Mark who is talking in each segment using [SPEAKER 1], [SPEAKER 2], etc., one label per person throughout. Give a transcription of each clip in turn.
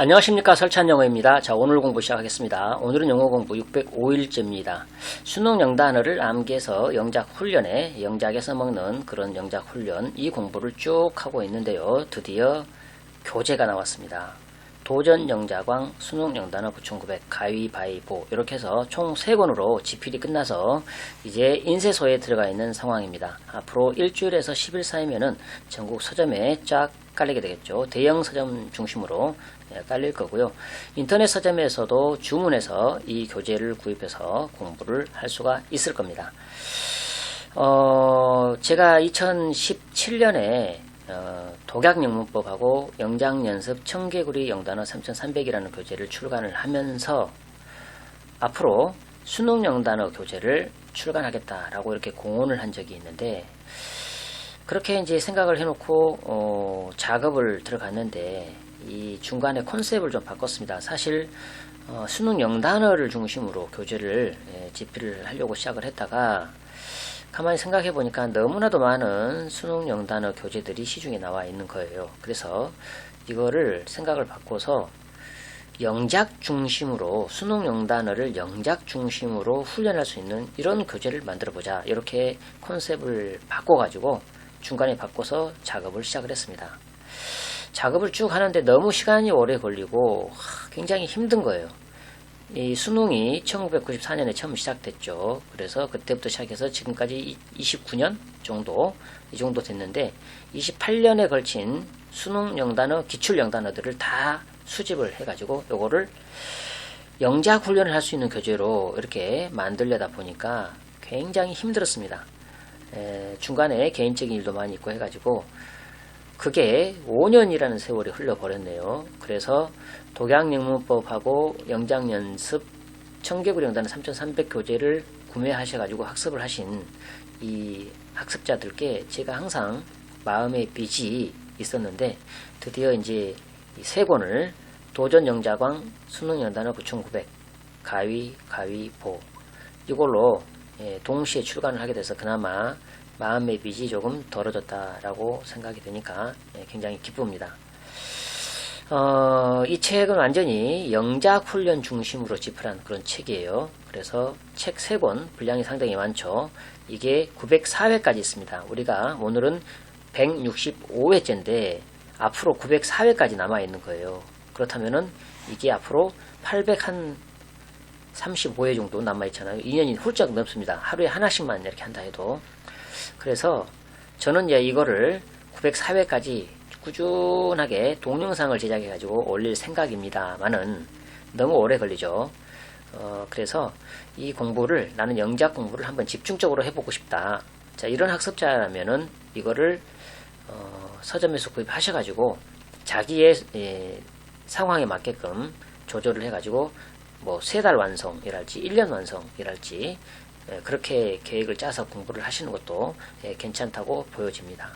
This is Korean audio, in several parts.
[SPEAKER 1] 안녕하십니까 설찬 영어입니다. 자 오늘 공부 시작하겠습니다. 오늘은 영어 공부 605일째입니다. 수능 영단어를 암기해서 영작 훈련에 영작에 써먹는 그런 영작 훈련 이 공부를 쭉 하고 있는데요. 드디어 교재가 나왔습니다. 도전 영자광 수능 영단어 9900 가위바위보 이렇게 해서 총 3권으로 지필이 끝나서 이제 인쇄소에 들어가 있는 상황입니다. 앞으로 일주일에서 10일 사이면은 전국 서점에 쫙 깔리게 되겠죠. 대형 서점 중심으로 예, 깔릴 거고요. 인터넷 서점에서도 주문해서 이 교재를 구입해서 공부를 할 수가 있을 겁니다. 어, 제가 2017년에 어, 독약영문법하고 영장연습 청개구리 영단어 3300이라는 교재를 출간을 하면서 앞으로 수능 영단어 교재를 출간하겠다라고 이렇게 공언을 한 적이 있는데 그렇게 이제 생각을 해놓고 어, 작업을 들어갔는데 이 중간에 컨셉을 좀 바꿨습니다. 사실 어, 수능 영단어를 중심으로 교재를 예, 집필을 하려고 시작을 했다가 가만히 생각해 보니까 너무나도 많은 수능 영단어 교재들이 시중에 나와 있는 거예요. 그래서 이거를 생각을 바꿔서 영작 중심으로 수능 영단어를 영작 중심으로 훈련할 수 있는 이런 교재를 만들어 보자. 이렇게 컨셉을 바꿔 가지고 중간에 바꿔서 작업을 시작을 했습니다. 작업을 쭉 하는데 너무 시간이 오래 걸리고 하, 굉장히 힘든 거예요. 이 수능이 1994년에 처음 시작됐죠. 그래서 그때부터 시작해서 지금까지 29년 정도 이 정도 됐는데 28년에 걸친 수능 영단어 기출 영단어들을 다 수집을 해가지고 요거를 영작 훈련을 할 수 있는 교재로 이렇게 만들려다 보니까 굉장히 힘들었습니다. 에, 중간에 개인적인 일도 많이 있고 해가지고 그게 5년이라는 세월이 흘러버렸네요. 그래서 독약영문법하고 영장연습 청개구리 영단어 3300 교재를 구매하셔가지고 학습을 하신 이 학습자들께 제가 항상 마음의 빚이 있었는데 드디어 이제 이세 권을 도전 영자광 수능 연단어 9900 가위 가위 보 이걸로 예, 동시에 출간을 하게 돼서 그나마 마음의 빚이 조금 덜어졌다라고 생각이 되니까 예, 굉장히 기쁩니다. 어, 이 책은 완전히 영작 훈련 중심으로 집필한 그런 책이에요. 그래서 책 3권 분량이 상당히 많죠. 이게 904회까지 있습니다. 우리가 오늘은 165회째인데 앞으로 904회까지 남아 있는 거예요. 그렇다면은 이게 앞으로 800한 35회 정도 남아 있잖아요. 2년이 훌쩍 넘습니다. 하루에 하나씩만 이렇게 한다 해도. 그래서 저는 이제 이거를 904회까지 꾸준하게 동영상을 제작해 가지고 올릴 생각입니다만은 너무 오래 걸리죠. 어, 그래서 이 공부를 나는 영작 공부를 한번 집중적으로 해보고 싶다. 자 이런 학습자라면은 이거를 어, 서점에서 구입하셔가지고 자기의 예, 상황에 맞게끔 조절을 해가지고 뭐 세 달 완성이랄지 1년 완성이랄지 예, 그렇게 계획을 짜서 공부를 하시는 것도 예, 괜찮다고 보여집니다.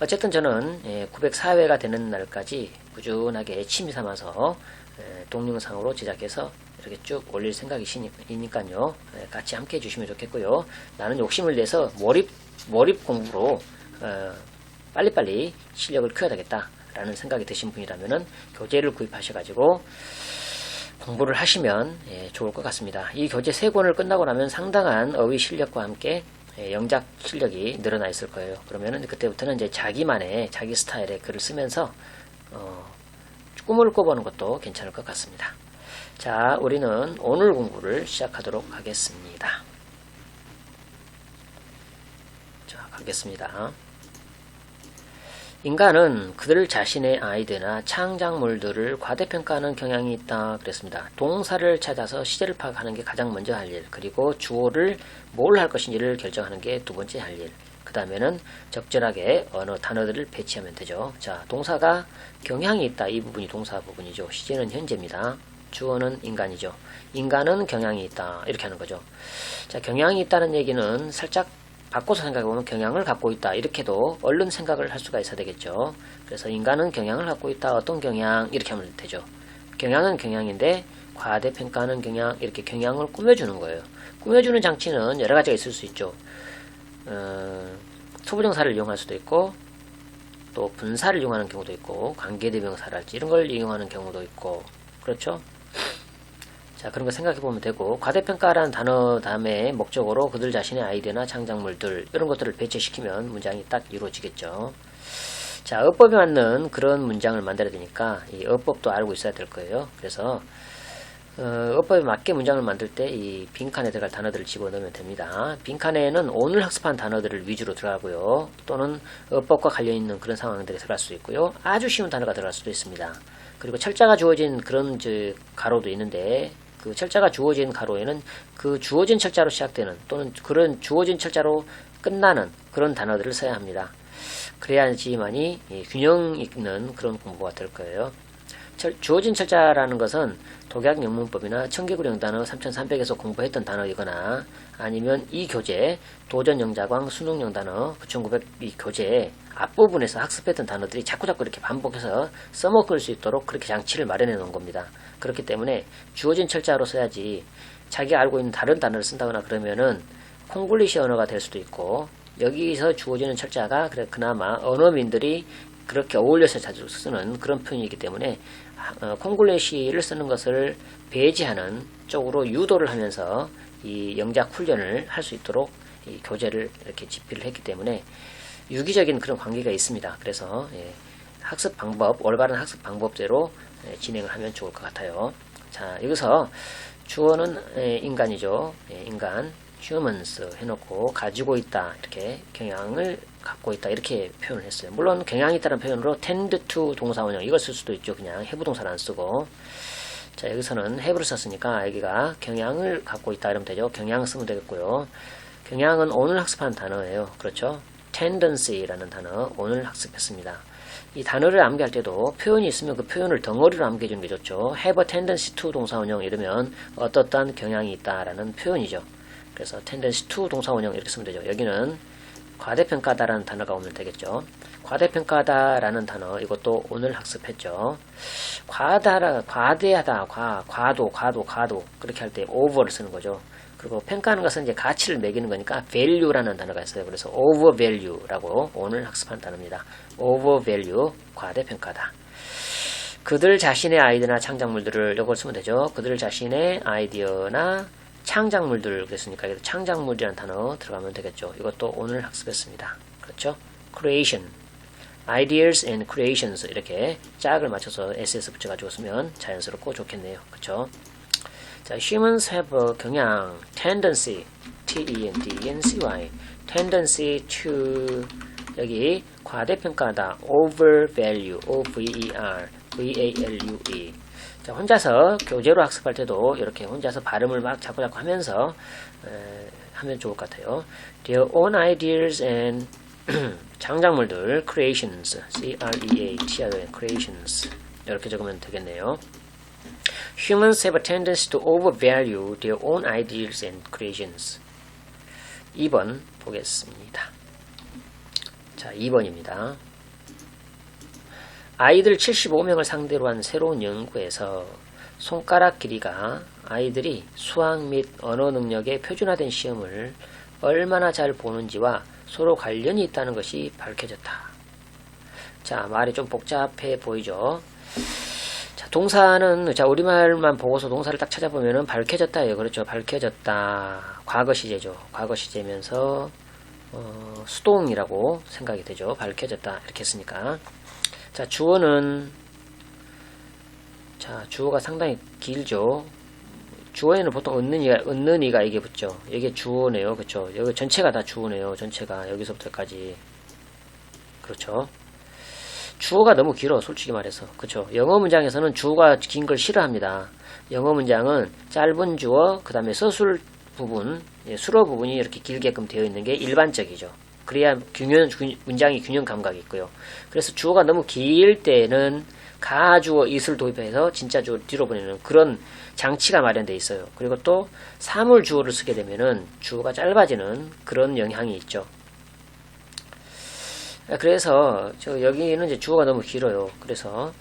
[SPEAKER 1] 어쨌든 저는 904회가 되는 날까지 꾸준하게 취미 삼아서 예, 동영상으로 제작해서 이렇게 쭉 올릴 생각이니까요. 같이 함께 해주시면 좋겠고요. 나는 욕심을 내서 몰입 몰입 공부로 어, 빨리빨리 실력을 키워야 되겠다라는 생각이 드신 분이라면은 교재를 구입하셔가지고 공부를 하시면 예, 좋을 것 같습니다. 이 교재 세 권을 끝나고 나면 상당한 어휘 실력과 함께 예, 영작 실력이 늘어나 있을 거예요. 그러면은 그때부터는 이제 자기만의 자기 스타일의 글을 쓰면서 어, 꿈을 꿔보는 것도 괜찮을 것 같습니다. 자, 우리는 오늘 공부를 시작하도록 하겠습니다. 자, 가겠습니다. 인간은 그들 자신의 아이디나 창작물들을 과대평가하는 경향이 있다 그랬습니다. 동사를 찾아서 시제를 파악하는 게 가장 먼저 할 일, 그리고 주어를 뭘 할 것인지를 결정하는 게 두 번째 할 일. 그 다음에는 적절하게 언어 단어들을 배치하면 되죠. 자, 동사가 경향이 있다. 이 부분이 동사 부분이죠. 시제는 현재입니다. 주어는 인간이죠. 인간은 경향이 있다. 이렇게 하는 거죠. 자, 경향이 있다는 얘기는 살짝 바꿔서 생각해 보면 경향을 갖고 있다. 이렇게도 얼른 생각을 할 수가 있어야 되겠죠. 그래서 인간은 경향을 갖고 있다. 어떤 경향? 이렇게 하면 되죠. 경향은 경향인데 과대평가하는 경향 이렇게 경향을 꾸며주는 거예요. 꾸며주는 장치는 여러 가지가 있을 수 있죠. 어, 소부정사를 이용할 수도 있고 또 분사를 이용하는 경우도 있고 관계대명사랄지 이런 걸 이용하는 경우도 있고 그렇죠? 자 그런 거 생각해 보면 되고 과대평가라는 단어 다음에 목적으로 그들 자신의 아이디어나 창작물들 이런 것들을 배치시키면 문장이 딱 이루어지겠죠. 자 어법에 맞는 그런 문장을 만들어야 되니까 이 어법도 알고 있어야 될 거예요. 그래서 어, 어법에 맞게 문장을 만들 때 이 빈칸에 들어갈 단어들을 집어넣으면 됩니다. 빈칸에는 오늘 학습한 단어들을 위주로 들어가고요. 또는 어법과 관련 있는 그런 상황들이 들어갈 수 있고요. 아주 쉬운 단어가 들어갈 수도 있습니다. 그리고 철자가 주어진 그런 저 가로도 있는데 그 철자가 주어진 가로에는 그 주어진 철자로 시작되는 또는 그런 주어진 철자로 끝나는 그런 단어들을 써야 합니다. 그래야지만이 이 균형 있는 그런 공부가 될 거예요. 철- 주어진 철자라는 것은 독약 영문법이나 청개구리 영단어 3300에서 공부했던 단어이거나 아니면 이 교재 도전 영자광 수능 영단어 9900이 교재 앞부분에서 학습했던 단어들이 자꾸자꾸 이렇게 반복해서 써먹을 수 있도록 그렇게 장치를 마련해 놓은 겁니다. 그렇기 때문에 주어진 철자로 써야지 자기가 알고 있는 다른 단어를 쓴다거나 그러면은 콩글리시 언어가 될 수도 있고 여기서 주어지는 철자가 그래 그나마 언어민들이 그렇게 어울려서 자주 쓰는 그런 표현이기 때문에 어, 콩글리시를 쓰는 것을 배제하는 쪽으로 유도를 하면서 이 영작 훈련을 할 수 있도록 이 교재를 이렇게 집필을 했기 때문에 유기적인 그런 관계가 있습니다. 그래서 예, 학습 방법, 올바른 학습 방법대로 예, 진행을 하면 좋을 것 같아요. 자, 여기서 주어는 예, 인간이죠. 예, 인간, humans 해놓고 가지고 있다 이렇게 경향을 갖고 있다 이렇게 표현을 했어요. 물론 경향이 있다는 표현으로 tend to 동사원형 이걸 쓸 수도 있죠. 그냥 have 동사를 안 쓰고 자 여기서는 have를 썼으니까 여기가 경향을 갖고 있다 이러면 되죠. 경향 쓰면 되겠고요. 경향은 오늘 학습한 단어예요. 그렇죠? tendency라는 단어 오늘 학습했습니다. 이 단어를 암기할 때도 표현이 있으면 그 표현을 덩어리로 암기해주는 게 좋죠. have a tendency to 동사원형 이러면 어떻단 경향이 있다라는 표현이죠. 그래서 tendency to 동사원형 이렇게 쓰면 되죠. 여기는 과대평가다라는 단어가 오면 되겠죠. 과대평가다라는 단어 이것도 오늘 학습했죠. 과다라 과대하다 과 과도 과도 과도 그렇게 할 때 over를 쓰는 거죠. 그리고 평가하는 것은 이제 가치를 매기는 거니까 value라는 단어가 있어요. 그래서 overvalue라고 오늘 학습한 단어입니다. overvalue 과대평가다. 그들 자신의 아이디어나 창작물들을 이걸 쓰면 되죠. 그들 자신의 아이디어나 창작물들 그랬으니까 여기서 창작물이라는 단어 들어가면 되겠죠. 이것도 오늘 학습했습니다. 그렇죠? creation, ideas and creations 이렇게 짝을 맞춰서 ss 붙여가지고 쓰면 자연스럽고 좋겠네요. 그렇죠? 자, humans have a 경향, tendency, t-e-n-d-e-n-c-y, tendency to 여기 과대평가다, overvalue, o-v-e-r, v-a-l-u-e. 자, 혼자서 교재로 학습할 때도 이렇게 혼자서 발음을 막 자꾸 자꾸 하면서 에, 하면 좋을 것 같아요. Their own ideas and 창작물들, creations, c-r-e-a-t-i-o-n, creations 이렇게 적으면 되겠네요. Humans have a tendency to overvalue their own ideas and creations. 2번 보겠습니다. 자, 2번입니다. 아이들 75명을 상대로 한 새로운 연구에서 손가락 길이가 아이들이 수학 및 언어 능력의 표준화된 시험을 얼마나 잘 보는지와 서로 관련이 있다는 것이 밝혀졌다. 자, 말이 좀 복잡해 보이죠? 자, 동사는, 자, 우리말만 보고서 동사를 딱 찾아보면은 밝혀졌다예요. 그렇죠. 밝혀졌다. 과거 시제죠. 과거 시제면서, 어, 수동이라고 생각이 되죠. 밝혀졌다. 이렇게 했으니까. 자, 주어는, 자, 주어가 상당히 길죠. 주어에는 보통 얻는 이가, 얻는 이가 이게 붙죠. 이게 주어네요. 그렇죠. 여기 전체가 다 주어네요. 전체가 여기서부터까지. 그렇죠. 주어가 너무 길어 솔직히 말해서. 그쵸? 영어 문장에서는 주어가 긴 걸 싫어합니다. 영어 문장은 짧은 주어 그 다음에 서술 부분 예, 수로 부분이 이렇게 길게끔 되어 있는 게 일반적이죠. 그래야 균형 균- 문장이 균형 감각이 있고요. 그래서 주어가 너무 길 때는 가주어 이슬 도입해서 진짜 주어 뒤로 보내는 그런 장치가 마련되어 있어요. 그리고 또 사물 주어를 쓰게 되면은 주어가 짧아지는 그런 영향이 있죠 그래서 저 여기는 이제 주어가 너무 길어요. 그래서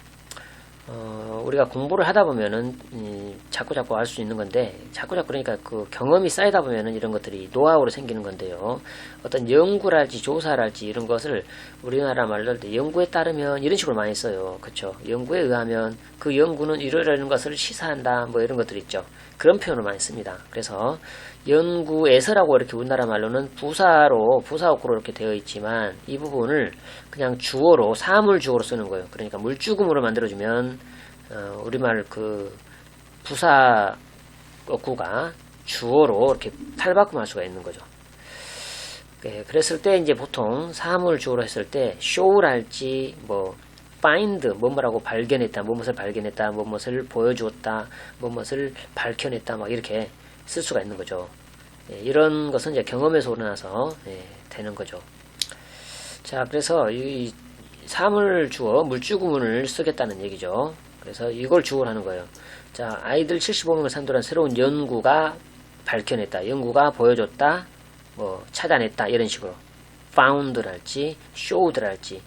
[SPEAKER 1] 어, 우리가 공부를 하다 보면은 이, 자꾸 자꾸 알 수 있는 건데 자꾸 자꾸 그러니까 그 경험이 쌓이다 보면은 이런 것들이 노하우로 생기는 건데요. 어떤 연구랄지 조사랄지 이런 것을 우리나라 말로 할때 연구에 따르면 이런 식으로 많이 써요. 그렇죠? 연구에 의하면 그 연구는 이러이러한 것을 시사한다 뭐 이런 것들 있죠. 그런 표현을 많이 씁니다. 그래서 연구에서라고 이렇게 우리나라 말로는 부사로 부사어구로 이렇게 되어 있지만 이 부분을 그냥 주어로 사물 주어로 쓰는 거예요. 그러니까 물주금으로 만들어주면 어, 우리말 그 부사 어구가 주어로 이렇게 탈바꿈할 수가 있는 거죠. 네, 그랬을 때 이제 보통 사물 주어로 했을 때 show랄지 뭐 find 뭐뭐라고 발견했다, 뭐뭇을 발견했다, 뭐뭇을 보여주었다, 뭐뭇을 밝혀냈다, 막 이렇게 쓸 수가 있는 거죠. 예, 이런 것은 이제 경험에서 우러나서 예, 되는 거죠. 자, 그래서 이 사물 주어 물주구문을 쓰겠다는 얘기죠. 그래서 이걸 주어로 하는 거예요. 자, 아이들 75명을 산도한 새로운 연구가 밝혀냈다, 연구가 보여줬다, 뭐 찾아냈다 이런 식으로 found랄지 showed랄지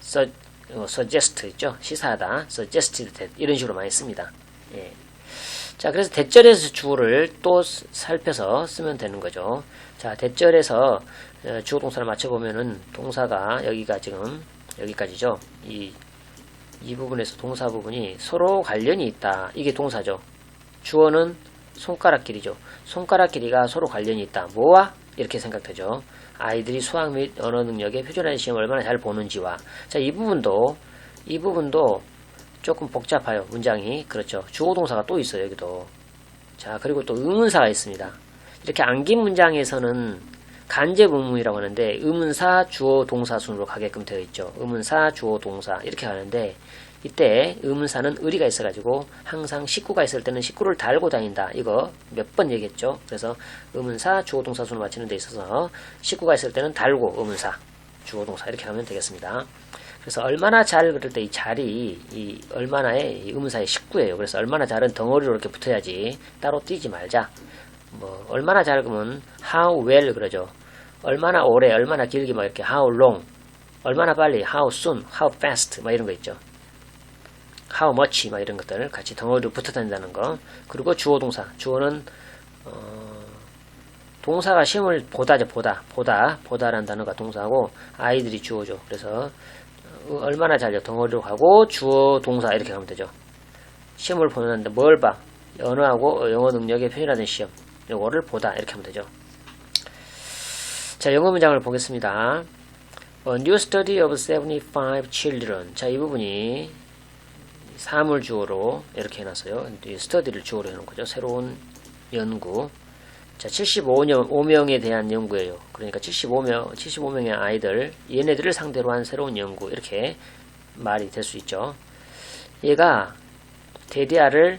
[SPEAKER 1] su, 어, suggest 있죠 시사하다 suggested 이런 식으로 많이 씁니다. 예. 자, 그래서 대절에서 주어를 또 스- 살펴서 쓰면 되는 거죠. 자, 대절에서 어, 주어 동사를 맞춰보면은 동사가 여기가 지금 여기까지죠. 이, 이 부분에서 동사 부분이 서로 관련이 있다. 이게 동사죠. 주어는 손가락 길이죠. 손가락 길이가 서로 관련이 있다. 뭐와? 이렇게 생각되죠. 아이들이 수학 및 언어 능력의 표준화된 시험을 얼마나 잘 보는지와. 자, 이 부분도, 이 부분도 조금 복잡해요. 문장이. 그렇죠. 주어 동사가 또 있어요. 여기도. 자, 그리고 또 의문사가 있습니다. 이렇게 안긴 문장에서는 간접 의문이라고 하는데 의문사 주어 동사 순으로 가게끔 되어 있죠. 의문사 주어 동사 이렇게 가는데 이때 의문사는 의리가 있어가지고 항상 식구가 있을 때는 식구를 달고 다닌다. 이거 몇 번 얘기했죠. 그래서 의문사 주어 동사 순을 맞추는 데 있어서 식구가 있을 때는 달고 의문사 주어 동사 이렇게 하면 되겠습니다. 그래서 얼마나 잘 그럴 때이 잘이 이 얼마나의 이 의문사의 식구예요. 그래서 얼마나 잘은 덩어리로 이렇게 붙어야지 따로 뛰지 말자. 뭐 얼마나 잘 그러면 how well 그러죠. 얼마나 오래, 얼마나 길게 막 이렇게 how long, 얼마나 빨리, how soon, how fast 막 이런 거 있죠. how much 막 이런 것들 같이 덩어리로 붙어 다닌다는 거. 그리고 주어 동사. 주어는 어, 동사가 시험을 보다죠. 보다. 보다. 보다라는 단어가 동사고 아이들이 주어죠. 그래서 어, 얼마나 잘요. 덩어리로 가고 주어 동사 이렇게 가면 되죠. 시험을 보는데 뭘 봐? 언어하고 영어 능력에 표현하는 시험. 요거를 보다 이렇게 하면 되죠. 자, 영어 문장을 보겠습니다. A new study of 75 children. 자, 이 부분이 사물 주어로 이렇게 해놨어요. 이 스터디를 주어로 해놓은 거죠. 새로운 연구. 자, 75명, 5명에 대한 연구예요. 그러니까 75명, 75명의 아이들, 얘네들을 상대로 한 새로운 연구. 이렇게 말이 될 수 있죠. 얘가 데디아를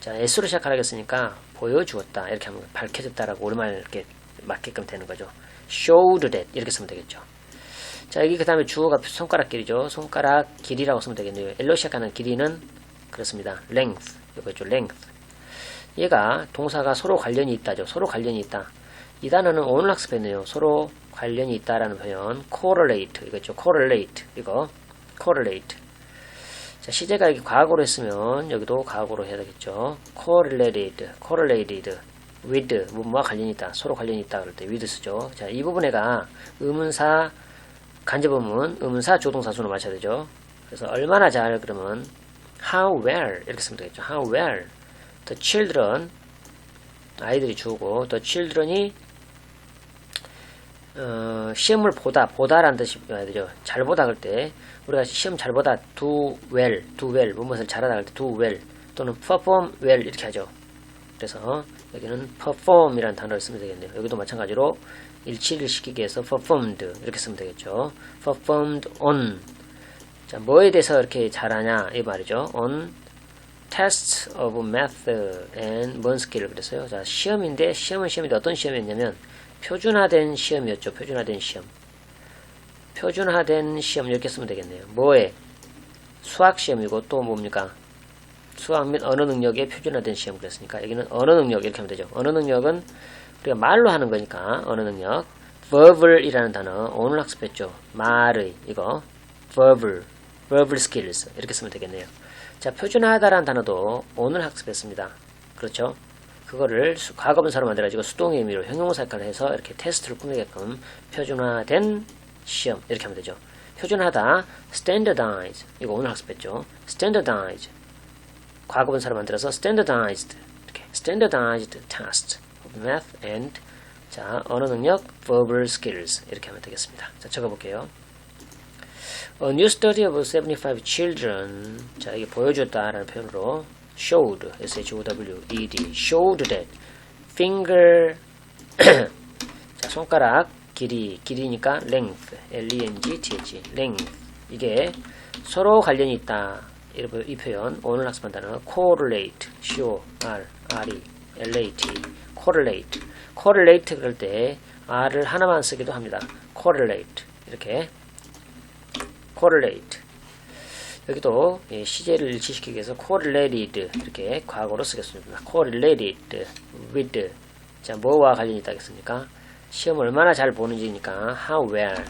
[SPEAKER 1] 자, S로 시작하겠으니까 보여주었다. 이렇게 하면 밝혀졌다라고 우리말 이렇게 맞게끔 되는 거죠. showed that. 이렇게 쓰면 되겠죠. 자, 여기 그 다음에 주어가 손가락 길이죠. 손가락 길이라고 쓰면 되겠네요. L로 시작하는 길이는 그렇습니다. length. 이거 있죠. length. 얘가 동사가 서로 관련이 있다죠. 서로 관련이 있다. 이 단어는 오늘 학습했네요. 서로 관련이 있다라는 표현. correlate. 이거 있죠. correlate. 이거. correlate. 자, 시제가 여기 과거로 했으면 여기도 과거로 해야 되겠죠. correlated. correlated. with. 뭐와 관련이 있다. 서로 관련이 있다. 그럴 때 with 쓰죠. 자, 이 부분에가 의문사 간접의문, 의문사 조동사순으로 맞춰야 되죠. 그래서 얼마나 잘 그러면 how well 이렇게 쓰면 되겠죠. how well the children 아이들이 주고 the children이 어, 시험을 보다 보다라는 뜻이 되죠. 잘 보다 그럴 때 우리가 시험 잘 보다 do well, do well 무엇을 잘하다 그럴 때 do well 또는 perform well 이렇게 하죠. 그래서 여기는 perform이라는 단어를 쓰면 되겠네요. 여기도 마찬가지로 일치를 시키기 위해서 performed 이렇게 쓰면 되겠죠. performed on 자 뭐에 대해서 이렇게 잘하냐 이 말이죠. on tests of math and 뭔 스킬을 그랬어요. 자 시험인데 시험은 시험인데 어떤 시험이었냐면 표준화된 시험이었죠. 표준화된 시험. 표준화된 시험 이렇게 쓰면 되겠네요. 뭐에 수학 시험이고 또 뭡니까? 수학 및 언어 능력의 표준화된 시험 그랬으니까 여기는 언어 능력 이렇게 하면 되죠. 언어 능력은 우리가 말로 하는 거니까 언어 능력 verbal이라는 단어 오늘 학습했죠. 말의 이거 verbal verbal skills 이렇게 쓰면 되겠네요. 자, 표준화하다라는 단어도 오늘 학습했습니다. 그렇죠? 그거를 수- 과거분사로 만들어가지고 수동의 의미로 형용사 역할을 해서 이렇게 테스트를 꾸미게끔 표준화된 시험 이렇게 하면 되죠. 표준화하다 standardize 이거 오늘 학습했죠. standardize 과거분사로 만들어서 standardized 이렇게 standardized test of math and 자 언어 능력 verbal skills 이렇게 하면 되겠습니다. 자 적어볼게요. A new study of 75 children 자 이게 보여줬다라는 표현으로 showed s-h-o-w-e-d showed that finger 자 손가락 길이 길이니까 length l-e-n-g-t-h length 이게 서로 관련이 있다 이 표- 이 표현 오늘 학습한 단어 correlate c-o-r-r-e l-a-t correlate correlate 그럴 때 r을 하나만 쓰기도 합니다 correlate 이렇게 correlate 여기도 예, 시제를 일치시키기 위해서 correlated 이렇게 과거로 쓰겠습니다. correlated with 자 뭐와 관련이 있다 겠습니까? 시험 얼마나 잘 보는지니까 how well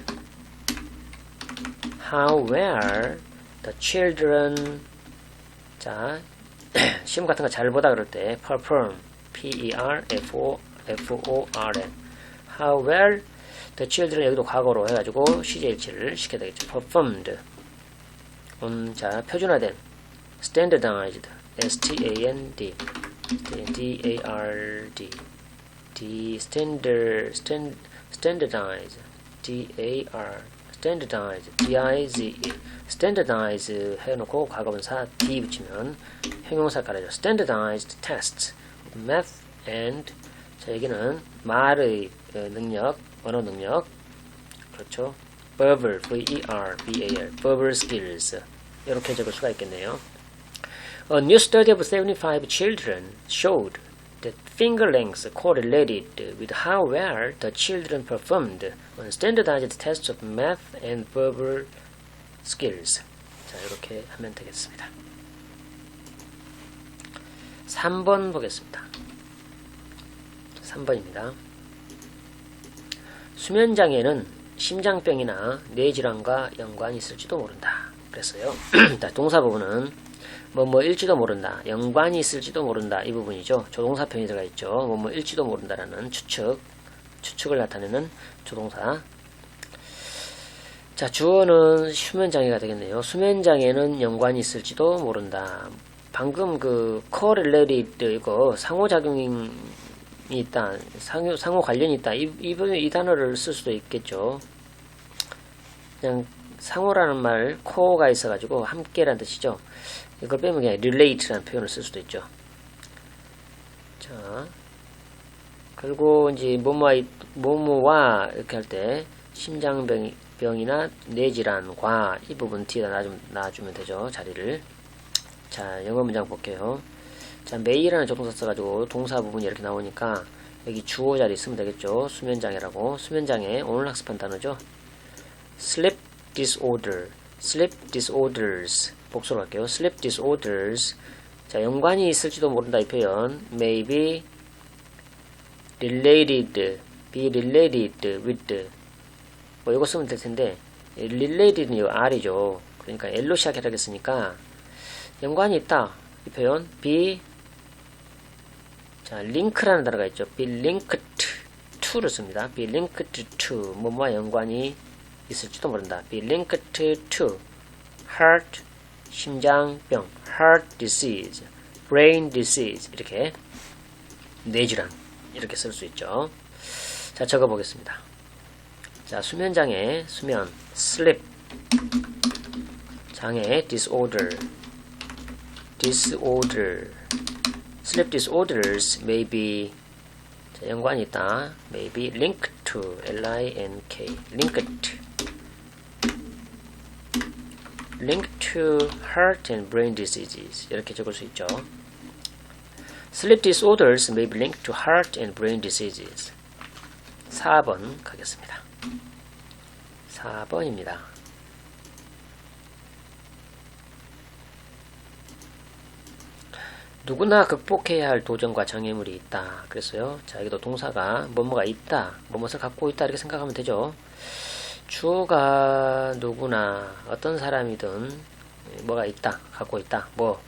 [SPEAKER 1] how well the children 자 시험 같은 거 잘 보다 그럴 때 perform p e r f o f o r m how well the children 여기도 과거로 해가지고 일치를 시켜야 되겠죠. performed 음, 자, 표준화된 standardized S-T-A-N-D D-A-R-D D standard stand, standardize D-A-R standardize D-I-Z-E standardize 해놓고 과거분사 D 붙이면 형용사 깔아줘 standardized tests math and 자 여기는 말의 어, 능력 언어 능력 그렇죠 verbal, V-E-R-B-A-L, verbal skills 이렇게 적을 수가 있겠네요. A new study of 75 children showed that finger lengths correlated with how well the children performed on standardized tests of math and verbal skills. 자, 이렇게 하면 되겠습니다. 3번 보겠습니다. 3번입니다. 수면장애는 심장병이나 뇌질환과 연관이 있을지도 모른다. 그랬어요. 자, 동사 부분은 뭐뭐일지도 모른다. 연관이 있을지도 모른다. 이 부분이죠. 조동사 편이 들어가 있죠. 뭐뭐일지도 모른다라는 추측, 추측을 나타내는 조동사. 자, 주어는 수면장애가 되겠네요. 수면장애는 연관이 있을지도 모른다. 방금 그 correlated 이거 상호작용이 있다. 상호, 상호 관련이 있다. 이, 이, 이 단어를 쓸 수도 있겠죠. 그냥 상호라는 말, 코어가 있어가지고 함께라는 뜻이죠. 이걸 빼면 그냥 relate라는 표현을 쓸 수도 있죠. 자, 그리고 이제 뭐뭐와, 이- 뭐뭐와 이렇게 할 때 심장병이나 뇌질환과 이 부분 뒤에다 놔주면 되죠. 자리를. 자, 영어 문장 볼게요. 자, 매일이라는 조동사 써가지고 동사 부분이 이렇게 나오니까 여기 주어 자리 쓰면 되겠죠. 수면장애라고. 수면장애, 오늘 학습한 단어죠. sleep disorder, sleep disorders. 복수로 할게요. sleep disorders. 자, 연관이 있을지도 모른다 이 표현. maybe related, be related with. 뭐 이거 쓰면 될 텐데, related는 이 R이죠. 그러니까 L로 시작해야 겠으니까 연관이 있다. 이 표현 be 자, link라는 단어가 있죠. be linked to를 씁니다. be linked to 뭐뭐와 연관이 있을지도 모른다. be linked to heart 심장병 heart disease brain disease 이렇게 뇌질환 이렇게 쓸 수 있죠. 자, 적어 보겠습니다. 자, 수면 장애, 수면 sleep 장애 disorder disorder sleep disorders may be 자, 연관이 있다. may be linked to L-I-N-K linked linked to heart and brain diseases 이렇게 적을 수 있죠. Sleep disorders may be linked to heart and brain diseases. 4번 가겠습니다. 4번입니다. 누구나 극복해야 할 도전과 장애물이 있다. 그랬어요. 자, 여기도 동사가 뭐뭐가 있다. 뭐뭇을 갖고 있다. 이렇게 생각하면 되죠. 주가 누구나 어떤 사람이든 뭐가 있다, 갖고 있다. 뭐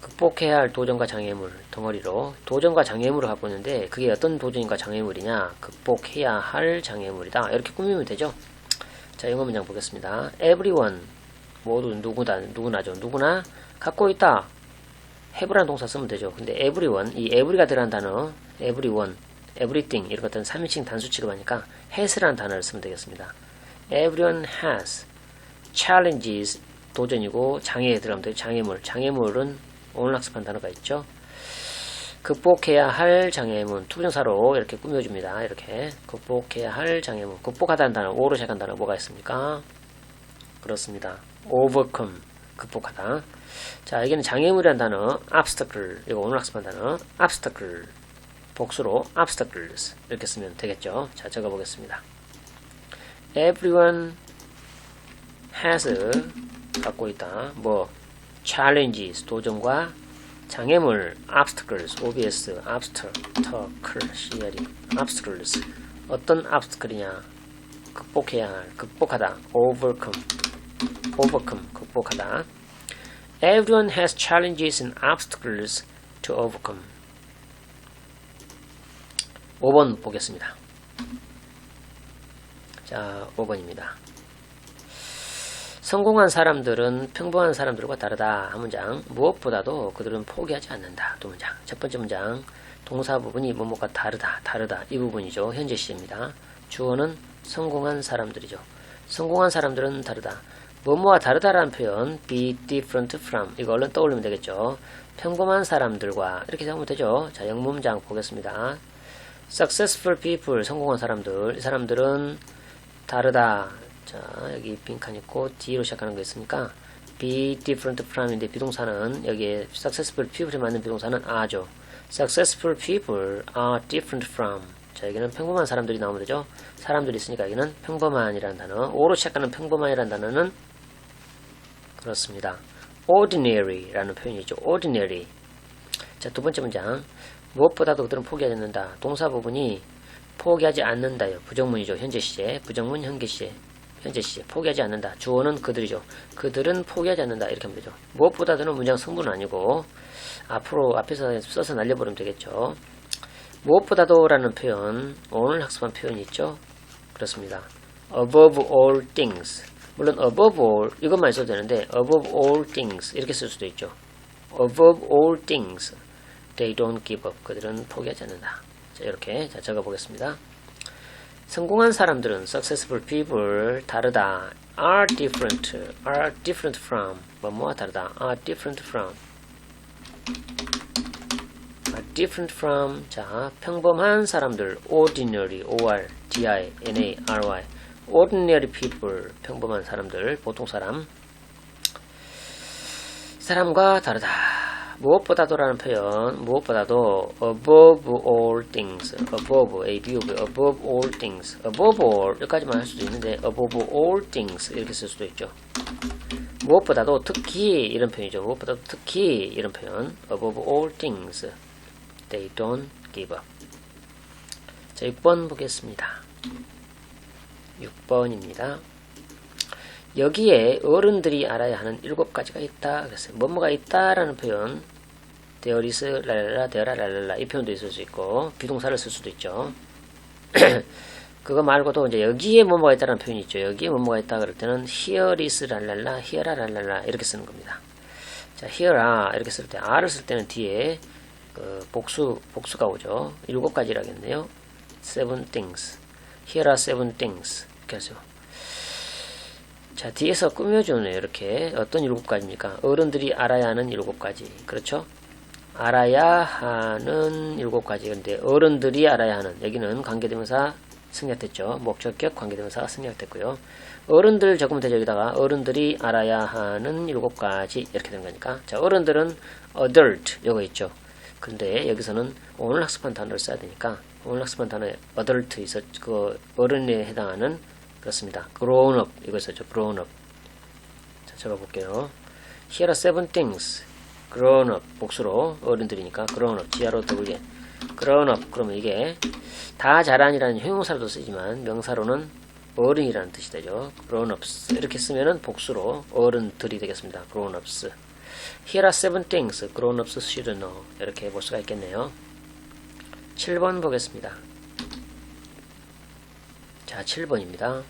[SPEAKER 1] 극복해야 할 도전과 장애물 덩어리로 도전과 장애물을 갖고 있는데 그게 어떤 도전과 장애물이냐? 극복해야 할 장애물이다. 이렇게 꾸미면 되죠. 자, 영어 문장 보겠습니다. Everyone 모두 누구다 누구나죠. 누구나 갖고 있다. Have라는 동사 쓰면 되죠. 근데 everyone 이 every가 들어간 단어 everyone, everything 이런 것들은 3인칭 단수 취급하니까 has라는 단어를 쓰면 되겠습니다. Everyone has challenges 도전이고 장애에 들어가면 돼요. 장애물 장애물은 오늘 학습한 단어가 있죠. 극복해야 할 장애물 투부정사로 이렇게 꾸며줍니다. 이렇게 극복해야 할 장애물 극복하다는 단어 오로 시작한 단어 뭐가 있습니까? 그렇습니다. overcome 극복하다. 자 여기는 장애물이라는 단어 obstacle 이거 오늘 학습한 단어 obstacle 복수로 obstacles 이렇게 쓰면 되겠죠. 자 적어보겠습니다. Everyone has 갖고 있다. 뭐 challenges 도전과 장애물 obstacles obs obstacle CLE obstacles 어떤 obstacle이냐 극복해야 할 극복하다 overcome overcome 극복하다 Everyone has challenges and obstacles to overcome 5번 보겠습니다. 자, 5번입니다. 성공한 사람들은 평범한 사람들과 다르다. 한 문장. 무엇보다도 그들은 포기하지 않는다. 두 문장. 첫 번째 문장. 동사 부분이 뭐뭐가 다르다. 다르다. 이 부분이죠. 현재 시제입니다. 주어는 성공한 사람들이죠. 성공한 사람들은 다르다. 뭐뭐와 다르다라는 표현 be different from 이거 얼른 떠올리면 되겠죠. 평범한 사람들과 이렇게 적으면 되죠. 자, 영문장 보겠습니다. successful people 성공한 사람들 이 사람들은 다르다. 자, 여기 빈칸 있고 D로 시작하는 거 있으니까 be different from인데 비동사는 여기에 successful people에 맞는 비동사는 are죠. successful people are different from 자, 여기는 평범한 사람들이 나오면 되죠. 사람들이 있으니까 여기는 평범한이라는 단어. 오로 시작하는 평범한이라는 단어는 그렇습니다. ordinary라는 표현이죠. ordinary. 자, 두 번째 문장. 무엇보다도 그들은 포기하지 않는다. 동사 부분이 포기하지 않는다요. 부정문이죠. 현재 시제. 부정문 현재 시제. 현재 시제. 포기하지 않는다. 주어는 그들이죠. 그들은 포기하지 않는다. 이렇게 하면 되죠. 무엇보다도는 문장 성분은 아니고 앞으로 앞에서 써서 날려버리면 되겠죠. 무엇보다도라는 표현 오늘 학습한 표현이 있죠. 그렇습니다. above all things. 물론 above all 이것만 써도 되는데 above all things 이렇게 쓸 수도 있죠. above all things they don't give up. 그들은 포기하지 않는다. 자, 이렇게 자, 적어 보겠습니다. 성공한 사람들은 successful people 다르다. are different. are different from 뭐뭐와 다르다. are different from are different from 자 평범한 사람들 ordinary or d i n a r y ordinary people 평범한 사람들 보통 사람 사람과 다르다 무엇보다도라는 표현 무엇보다도 above all things above a b o v above all things above all 여기까지만 할 수도 있는데 above all things 이렇게 쓸 수도 있죠 무엇보다도 특히 이런 표현이죠 무엇보다도 특히 이런 표현 above all things they don't give up 자 6번 보겠습니다 6번입니다. 여기에 어른들이 알아야 하는 일곱 가지가 있다. 그랬어요. 뭐뭐가 있다라는 표현. 데어리스 랄랄라 데어라 랄랄라 이 표현도 있을 수 있고 비동사를 쓸 수도 있죠. 그거 말고도 이제 여기에 뭐뭐가 있다는 표현이 있죠. 여기에 뭐뭐가 있다 그럴 때는 here is 랄랄라 here라 랄랄라 이렇게 쓰는 겁니다. 자 here라 이렇게 쓸때 r을 쓸 때는 뒤에 그 복수 복수가 오죠. 일곱 가지라겠네요. seven things. Here seven things. 이렇게. 자, 뒤에서 꾸며주네요. 이렇게. 어떤 일곱 가지입니까? 어른들이 알아야 하는 일곱 가지. 그렇죠? 알아야 하는 일곱 가지. 근데 어른들이 알아야 하는. 여기는 관계대명사 승략됐죠. 목적격 관계대명사가 승략됐고요. 어른들 적으면 되죠. 여기다가 어른들이 알아야 하는 일곱 가지. 이렇게 된 거니까. 자, 어른들은 adult. 요거 있죠. 근데 여기서는 오늘 학습한 단어를 써야 되니까 오늘 학습한 단어에 adult 있어 그 어른에 해당하는 그렇습니다. grown up 이거 있었죠. grown up. 자, 적어 볼게요. Here are seven things. grown up 복수로 어른들이니까 grown up 지하로 더블게 grown up 그러면 이게 다 자란이라는 형용사로도 쓰지만 명사로는 어른이라는 뜻이 되죠. grown-ups 이렇게 쓰면은 복수로 어른들이 되겠습니다. grown-ups. Here are seven things grown-ups should know. 이렇게 볼 수가 있겠네요. 7번 보겠습니다. 자, 7번입니다.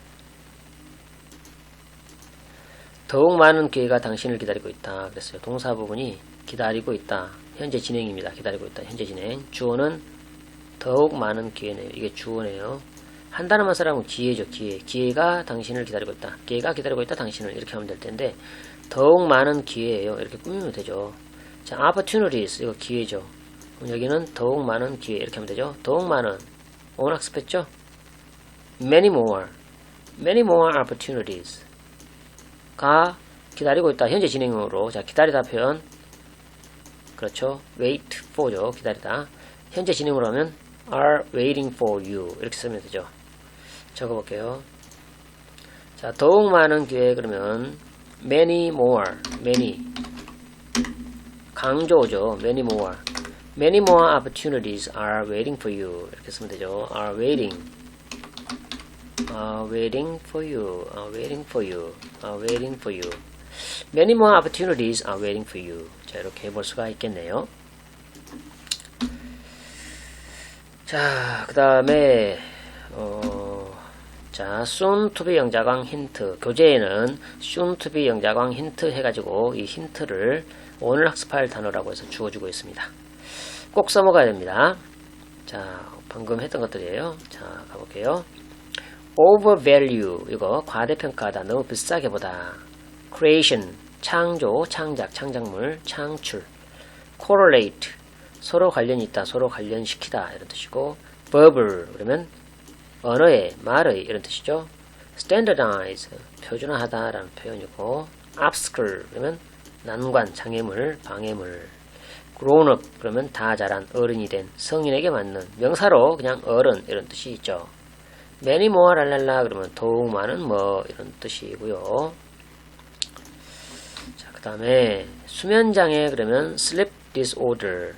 [SPEAKER 1] 더욱 많은 기회가 당신을 기다리고 있다. 그랬어요. 동사 부분이 기다리고 있다. 현재 진행입니다. 기다리고 있다. 현재 진행. 주어는 더욱 많은 기회네요. 이게 주어네요. 한 단어만 쓰라면 기회죠. 기회. 기회가 당신을 기다리고 있다. 기회가 기다리고 있다. 당신을 이렇게 하면 될 텐데 더욱 많은 기회예요. 이렇게 꾸미면 되죠. 자, opportunities 이거 기회죠. 그럼 여기는 더욱 많은 기회 이렇게 하면 되죠. 더욱 많은 오락습했죠? Many more many more opportunities 가 기다리고 있다. 현재 진행으로 자 기다리다 표현 그렇죠. wait for죠. 기다리다. 현재 진행으로 하면 are waiting for you 이렇게 쓰면 되죠. 적어볼게요. 자 더욱 많은 기회 그러면 many more many 강조죠. many more many more opportunities are waiting for you 이렇게 쓰면 되죠. are waiting are waiting for you, are waiting for you, are waiting for you. Many more opportunities are waiting for you. 자, 이렇게 해볼 수가 있겠네요. 자, 그 다음에, 어, 자, soon to be 영자광 힌트. 교재에는 soon to be 영자광 힌트 해가지고 이 힌트를 오늘 학습할 단어라고 해서 주어주고 있습니다. 꼭 써먹어야 됩니다. 자, 방금 했던 것들이에요. 자, 가볼게요. Overvalue. 이거 과대평가하다. 너무 비싸게 보다. creation. 창조 창작 창작물 창출. correlate. 서로 관련이 있다. 서로 관련시키다. 이런 뜻이고 verbal. 그러면 언어의 말의 이런 뜻이죠. standardize. 표준화하다 라는 표현이고 obstacle. 그러면 난관 장애물 방해물. grown up. 그러면 다 자란 어른이 된 성인에게 맞는 명사로 그냥 어른 이런 뜻이 있죠 many more 랄랄라 그러면 더욱 많은 뭐 이런 뜻이고요. 자, 그 다음에 수면 장애 그러면 sleep disorder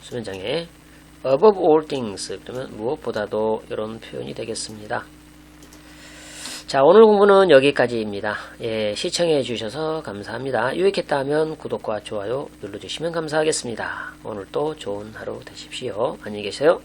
[SPEAKER 1] 수면 장애 above all things 그러면 무엇보다도 이런 표현이 되겠습니다. 자 오늘 공부는 여기까지입니다. 예, 시청해 주셔서 감사합니다. 유익했다 하면 구독과 좋아요 눌러주시면 감사하겠습니다. 오늘도 좋은 하루 되십시오. 안녕히 계세요.